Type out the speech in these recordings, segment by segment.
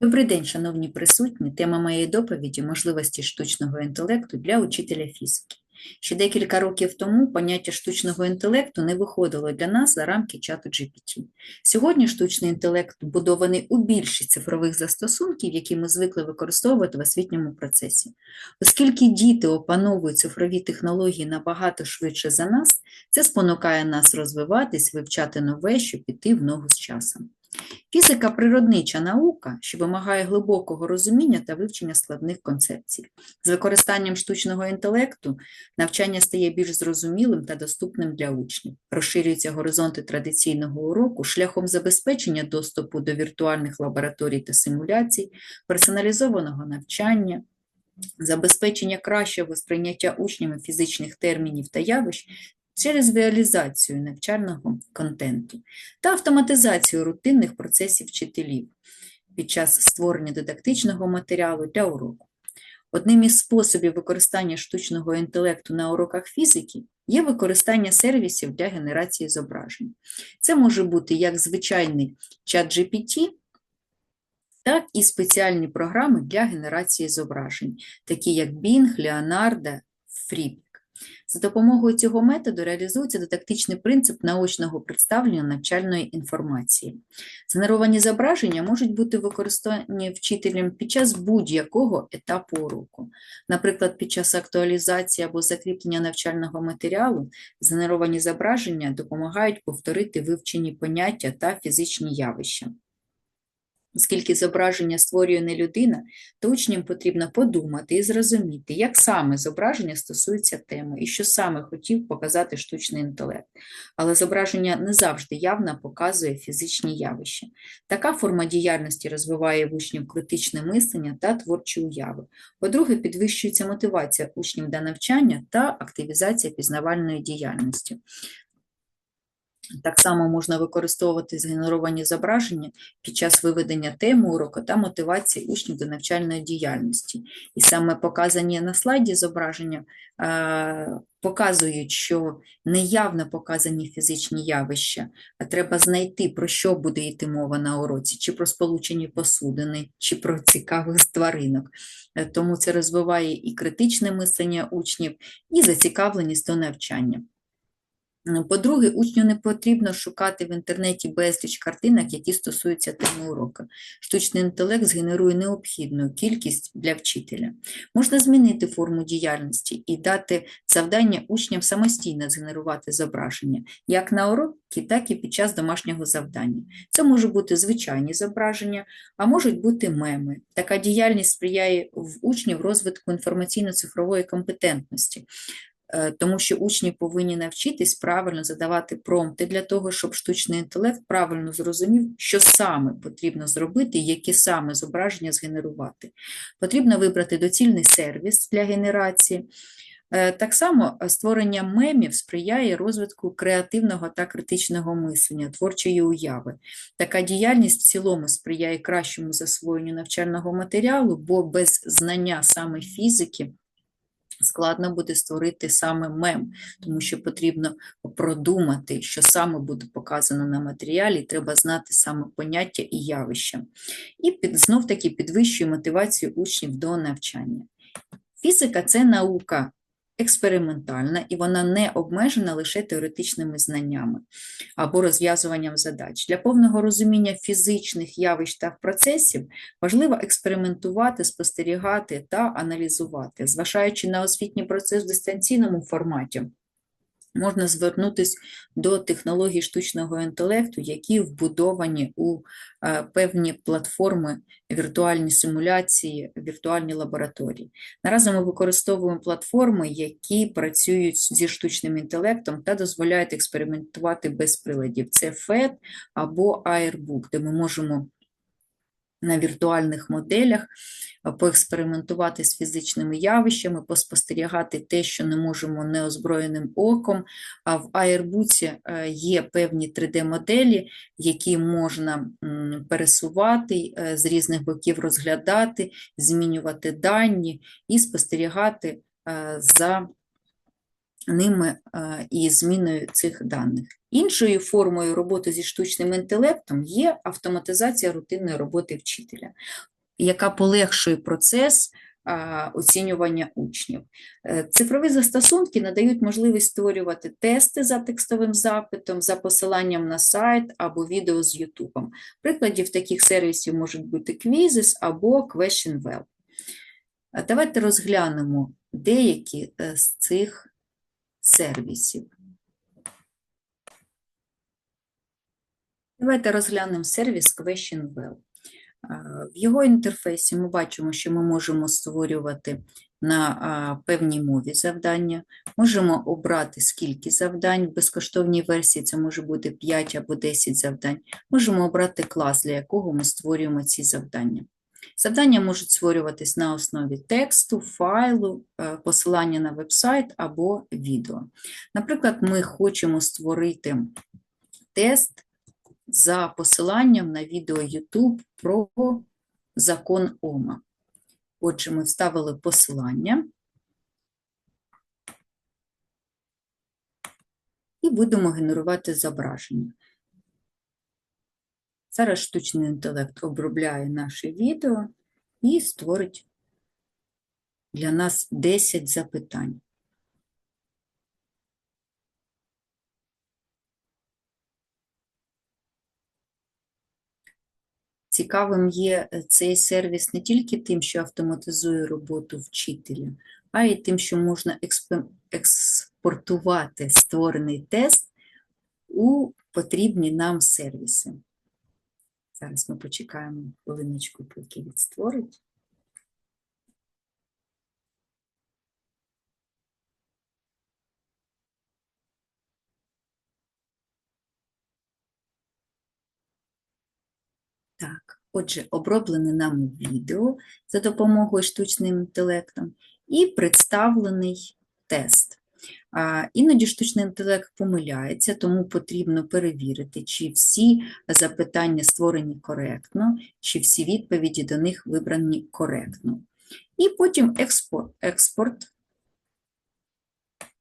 Добрий день, шановні присутні. Тема моєї доповіді можливості штучного інтелекту для учителя фізики. Ще декілька років тому поняття штучного інтелекту не виходило для нас за рамки чату GPT. Сьогодні штучний інтелект вбудований у більшість цифрових застосунків, які ми звикли використовувати в освітньому процесі. Оскільки діти опановують цифрові технології набагато швидше за нас, це спонукає нас розвиватись, вивчати нове, щоб піти в ногу з часом. Фізика природнича наука, що вимагає глибокого розуміння та вивчення складних концепцій. З використанням штучного інтелекту навчання стає більш зрозумілим та доступним для учнів, розширюються горизонти традиційного уроку шляхом забезпечення доступу до віртуальних лабораторій та симуляцій, персоналізованого навчання. Забезпечення кращого сприйняття учнями фізичних термінів та явищ через реалізацію навчального контенту та автоматизацію рутинних процесів вчителів під час створення дидактичного матеріалу для уроку. Одним із способів використання штучного інтелекту на уроках фізики є використання сервісів для генерації зображень. Це може бути як звичайний чат GPT, так і спеціальні програми для генерації зображень, такі як Bing, Leonardo, Free. За допомогою цього методу реалізується дидактичний принцип наочного представлення навчальної інформації. Згенеровані зображення можуть бути використані вчителем під час будь-якого етапу уроку. Наприклад, під час актуалізації або закріплення навчального матеріалу згенеровані зображення допомагають повторити вивчені поняття та фізичні явища. Оскільки зображення створює не людина, то учням потрібно подумати і зрозуміти, як саме зображення стосується теми і що саме хотів показати штучний інтелект. Але зображення не завжди явно показує фізичні явища. Така форма діяльності розвиває в учнів критичне мислення та творчі уяви. По-друге, підвищується мотивація учнів до навчання та активізація пізнавальної діяльності. Так само можна використовувати згенеровані зображення під час виведення теми уроку та мотивації учнів до навчальної діяльності. І саме показані на слайді зображення показують, що неявно показані фізичні явища, а треба знайти, про що буде йти мова на уроці, чи про сполучені посудини, чи про цікавих тваринок. Е, тому це розвиває і критичне мислення учнів, і зацікавленість до навчання. По-друге, учню не потрібно шукати в інтернеті безліч картинок, які стосуються теми уроку. Штучний інтелект згенерує необхідну кількість для вчителя. Можна змінити форму діяльності і дати завдання учням самостійно згенерувати зображення, як на уроці, так і під час домашнього завдання. Це можуть бути звичайні зображення, а можуть бути меми. Така діяльність сприяє в учнів розвитку інформаційно-цифрової компетентності. Е, тому що учні повинні навчитись правильно задавати промпти для того, щоб штучний інтелект правильно зрозумів, що саме потрібно зробити які саме зображення згенерувати. Потрібно вибрати доцільний сервіс для генерації. Е, так само створення мемів сприяє розвитку креативного та критичного мислення, творчої уяви. Така діяльність в цілому сприяє кращому засвоєнню навчального матеріалу, бо без знання саме фізики складно буде створити саме мем, тому що потрібно продумати, що саме буде показано на матеріалі, треба знати саме поняття і явища. І під, знов таки підвищує мотивацію учнів до навчання. Фізика це наука експериментальна і вона не обмежена лише теоретичними знаннями або розв'язуванням задач. Для повного розуміння фізичних явищ та процесів важливо експериментувати, спостерігати та аналізувати, зважаючи на освітній процес в дистанційному форматі можна звернутися до технологій штучного інтелекту, які вбудовані у е, певні платформи, віртуальні симуляції, віртуальні лабораторії. Наразі ми використовуємо платформи, які працюють зі штучним інтелектом та дозволяють експериментувати без приладів. Це FED або Airbook, де ми можемо на віртуальних моделях, поекспериментувати з фізичними явищами, поспостерігати те, що не можемо неозброєним оком. А в Airbus е, є певні 3D-моделі, які можна пересувати, е, з різних боків розглядати, змінювати дані і спостерігати е, за ними е, і зміною цих даних. Іншою формою роботи зі штучним інтелектом є автоматизація рутинної роботи вчителя, яка полегшує процес оцінювання учнів. Е, Цифрові застосунки надають можливість створювати тести за текстовим запитом, за посиланням на сайт або відео з YouTube. Прикладів таких сервісів можуть бути Quizzes або QuestionWell. Давайте розглянемо деякі е, з цих сервісів. Давайте розглянемо сервіс QuestionWell. А, В його інтерфейсі ми бачимо, що ми можемо створювати на певній мові завдання, можемо обрати скільки завдань, в безкоштовній версії це може бути 5 або 10 завдань, можемо обрати клас, для якого ми створюємо ці завдання. Завдання можуть створюватись на основі тексту, файлу, е, посилання на веб-сайт або відео. Наприклад, ми хочемо створити тест за посиланням на відео YouTube про закон Ома. Отже, ми вставили посилання і будемо генерувати зображення. Зараз штучний інтелект обробляє наше відео і створить для нас 10 запитань. Цікавим є е, цей сервіс не тільки тим, що автоматизує роботу вчителя, а й тим, що можна експортувати створений тест у потрібні нам сервіси. Зараз ми почекаємо хвилиночку, поки відстворить. Так, отже, оброблене нам відео за допомогою штучним інтелектом і представлений тест. Іноді штучний інтелект помиляється, тому потрібно перевірити, чи всі запитання створені коректно, чи всі відповіді до них вибрані коректно. І потім експорт, експорт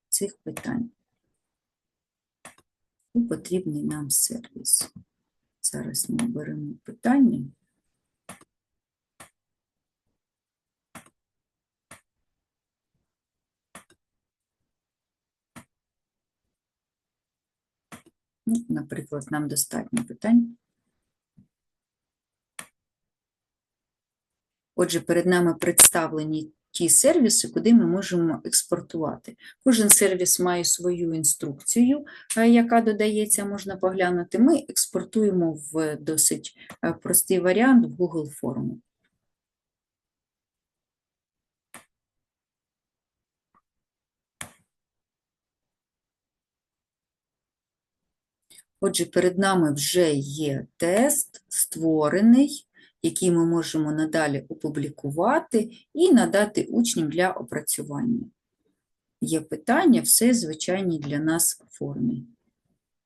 цих питань у потрібний нам сервіс. Зараз ми беремо питання. Ну, Наприклад, нам достатньо питань. Отже, перед нами представлені ті сервіси, куди ми можемо експортувати. Кожен сервіс має свою інструкцію, е, яка додається, можна поглянути. Ми експортуємо в досить е, простий варіант в Google форму. Отже, перед нами вже є тест створений, який ми можемо надалі опублікувати і надати учням для опрацювання. Є питання, все звичайній для нас формі.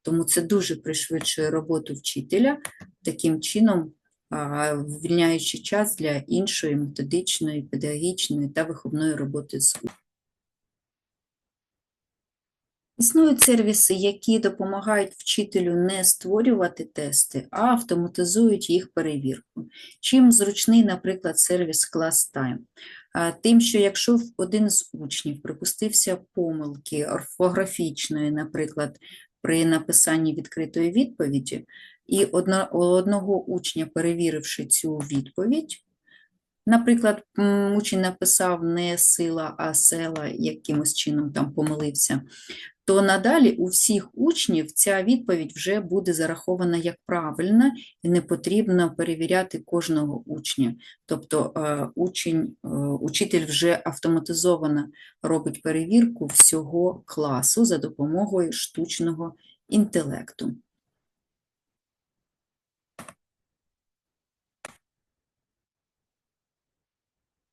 Тому це дуже пришвидшує роботу вчителя, таким чином а, ввільняючи час для іншої методичної, педагогічної та виховної роботи з. Існують сервіси, які допомагають вчителю не створювати тести, а автоматизують їх перевірку. Чим зручний, наприклад, сервіс ClassTime? Тим, що якщо один з учнів припустився помилки орфографічної, наприклад, при написанні відкритої відповіді, і одного учня, перевіривши цю відповідь, Наприклад, учень написав не сила, а села, якимось чином там помилився, то надалі у всіх учнів ця відповідь вже буде зарахована як правильна і не потрібно перевіряти кожного учня. Тобто е, учень, е, учитель вже автоматизовано робить перевірку всього класу за допомогою штучного інтелекту.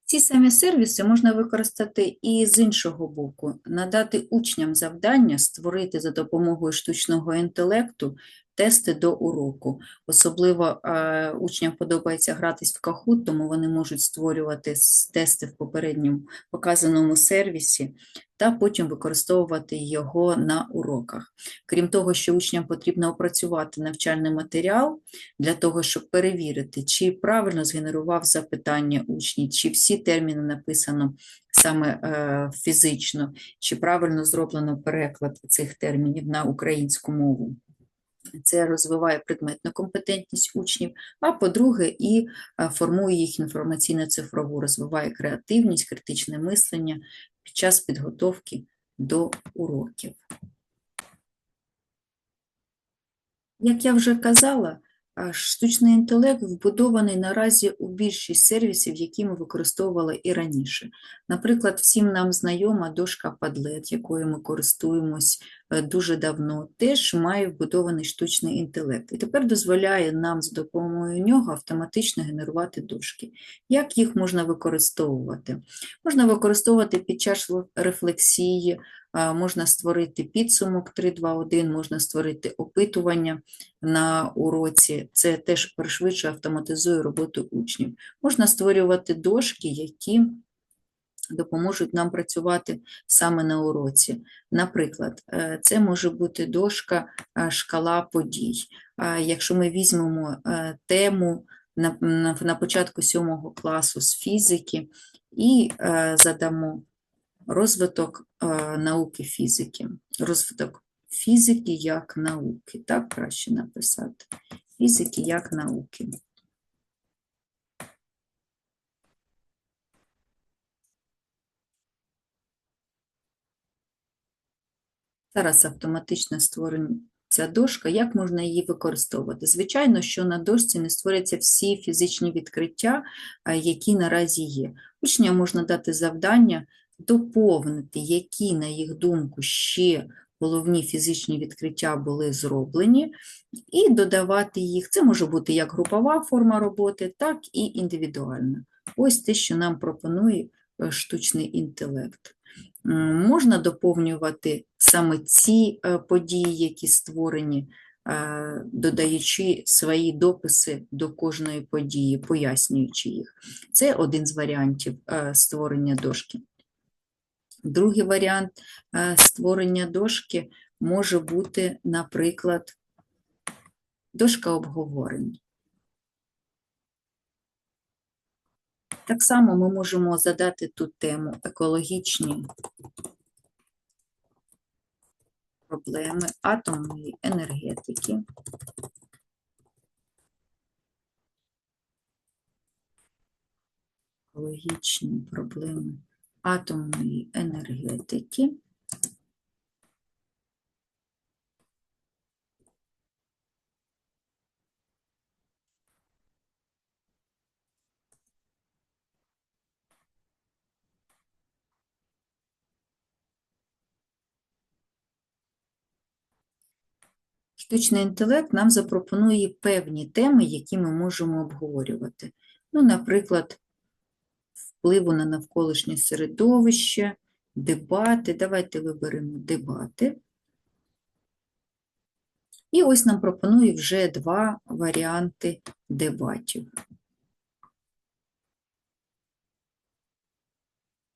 Ці самі сервіси можна використати і з іншого боку, надати учням завдання створити за допомогою штучного інтелекту тести до уроку. Особливо е, учням подобається гратись в Kahoot, тому вони можуть створювати тести в попередньому показаному сервісі та потім використовувати його на уроках. Крім того, що учням потрібно опрацювати навчальний матеріал для того, щоб перевірити, чи правильно згенерував запитання учні, чи всі терміни написано саме е, фізично, чи правильно зроблено переклад цих термінів на українську мову. Це розвиває предметну компетентність учнів, а по-друге, і е, формує їх інформаційно-цифрову, розвиває креативність, критичне мислення під час підготовки до уроків. Як я вже казала, штучний інтелект вбудований наразі у більшість сервісів, які ми використовували і раніше. Наприклад, всім нам знайома дошка Padlet, якою ми користуємось е, дуже давно, теж має вбудований штучний інтелект. І тепер дозволяє нам з допомогою нього автоматично генерувати дошки. Як їх можна використовувати? Можна використовувати під час рефлексії, можна створити підсумок 3.2.1, можна створити опитування на уроці. Це теж пришвидшує, автоматизує роботу учнів. Можна створювати дошки, які допоможуть нам працювати саме на уроці. Наприклад, е, це може бути дошка е, шкала подій. Якщо ми візьмемо е, тему на, початку сьомого класу з фізики і е, задамо розвиток е, науки фізики, розвиток фізики як науки, так краще написати. Фізики як науки. Зараз автоматично створюється дошка. Як можна її використовувати? Звичайно, що на дошці не створяться всі фізичні відкриття, які наразі є. Учням можна дати завдання доповнити, які, на їх думку, ще головні фізичні відкриття були зроблені, і додавати їх. Це може бути як групова форма роботи, так і індивідуальна. Ось те, що нам пропонує е, штучний інтелект. Можна доповнювати саме ці е, події, які створені, е, додаючи свої дописи до кожної події, пояснюючи їх. Це один з варіантів створення дошки. Другий варіант е, створення дошки може бути, наприклад, дошка обговорень. Так само ми можемо задати тут тему екологічні проблеми атомної енергетики. Екологічні проблеми атомної енергетики. Штучний інтелект нам запропонує певні теми, які ми можемо обговорювати. Ну, наприклад, впливу на навколишнє середовище, дебати. Давайте виберемо дебати. І ось нам пропонує вже два варіанти дебатів.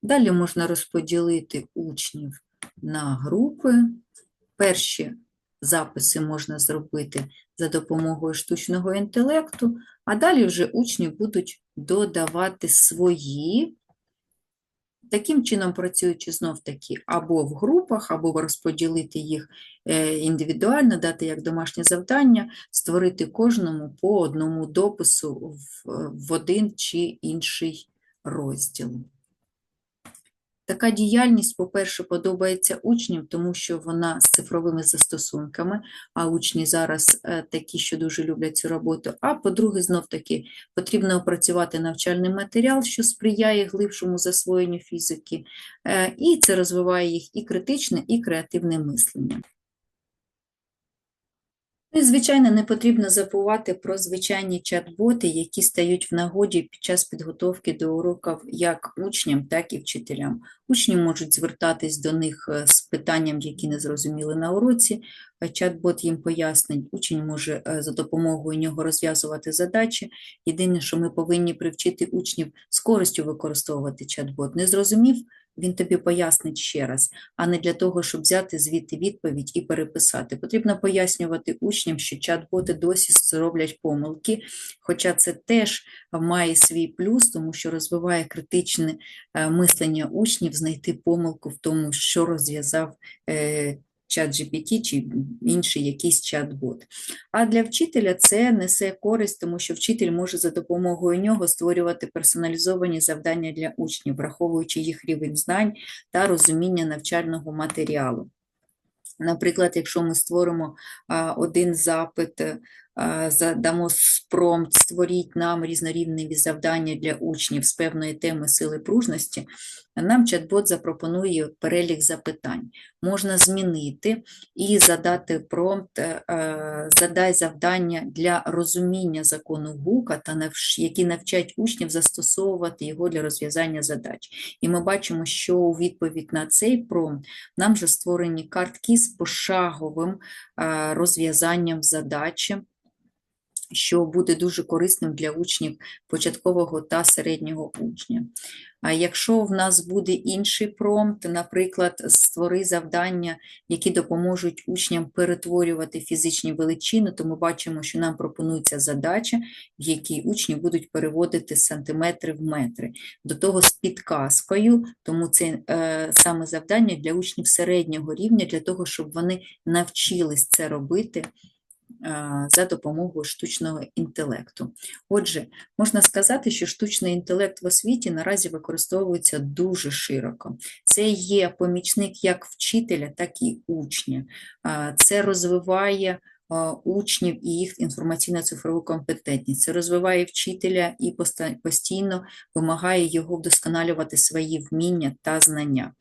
Далі можна розподілити учнів на групи. Перші записи можна зробити за допомогою штучного інтелекту, а далі вже учні будуть додавати свої, таким чином працюючи знов-таки або в групах, або розподілити їх е, індивідуально, дати як домашнє завдання, створити кожному по одному допису в, в один чи інший розділ. Така діяльність, по-перше, подобається учням, тому що вона з цифровими застосунками, а учні зараз е, такі, що дуже люблять цю роботу. А по-друге, знов-таки потрібно опрацювати навчальний матеріал, що сприяє глибшому засвоєнню фізики, е, і це розвиває їх і критичне, і креативне мислення. Ну і, звичайно, не потрібно забувати про звичайні чат-боти, які стають в нагоді під час підготовки до уроків як учням, так і вчителям. Учні можуть звертатись до них е, з питанням, які не зрозуміли на уроці. Чат-бот їм пояснить, учень може е, за допомогою нього розв'язувати задачі. Єдине, що ми повинні привчити учнів з користю використовувати чат-бот. Не зрозумів, він тобі пояснить ще раз а не для того, щоб взяти звідти відповідь і переписати. Потрібно пояснювати учням, що чат-боти досі роблять помилки, хоча це теж має свій плюс, тому що розвиває критичне е, мислення учнів, знайти помилку в тому, що розв'язав е, чат GPT чи інший якийсь чат-бот. А для вчителя це несе користь, тому що вчитель може за допомогою нього створювати персоналізовані завдання для учнів, враховуючи їх рівень знань та розуміння навчального матеріалу. Наприклад, якщо ми створимо один запит, задамо промпт, створіть нам різнорівневі завдання для учнів з певної теми сили пружності, нам чат-бот запропонує перелік запитань. Можна змінити і задати промпт, е, задай завдання для розуміння закону Гука, та які навчать учнів застосовувати його для розв'язання задач. І ми бачимо, що у відповідь на цей промпт нам вже створені картки з пошаговим е, розв'язанням задачі що буде дуже корисним для учнів початкового та середнього учня. А якщо в нас буде інший промпт, наприклад, створи завдання, які допоможуть учням перетворювати фізичні величини, то ми бачимо, що нам пропонується задача, в якій учні будуть переводити сантиметри в метри. До того з підказкою, тому це е, саме завдання для учнів середнього рівня, для того, щоб вони навчились це робити за допомогою штучного інтелекту. Отже, можна сказати, що штучний інтелект в освіті наразі використовується дуже широко. Це є помічник як вчителя, так і учня. Це розвиває учнів і їх інформаційно-цифрову компетентність. Це розвиває вчителя і постійно вимагає його вдосконалювати свої вміння та знання.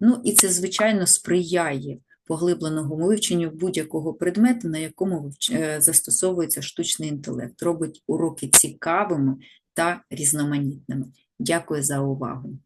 Ну і це, звичайно, сприяє поглибленого вивченню будь-якого предмету, на якому е, застосовується штучний інтелект, робить уроки цікавими та різноманітними. Дякую за увагу!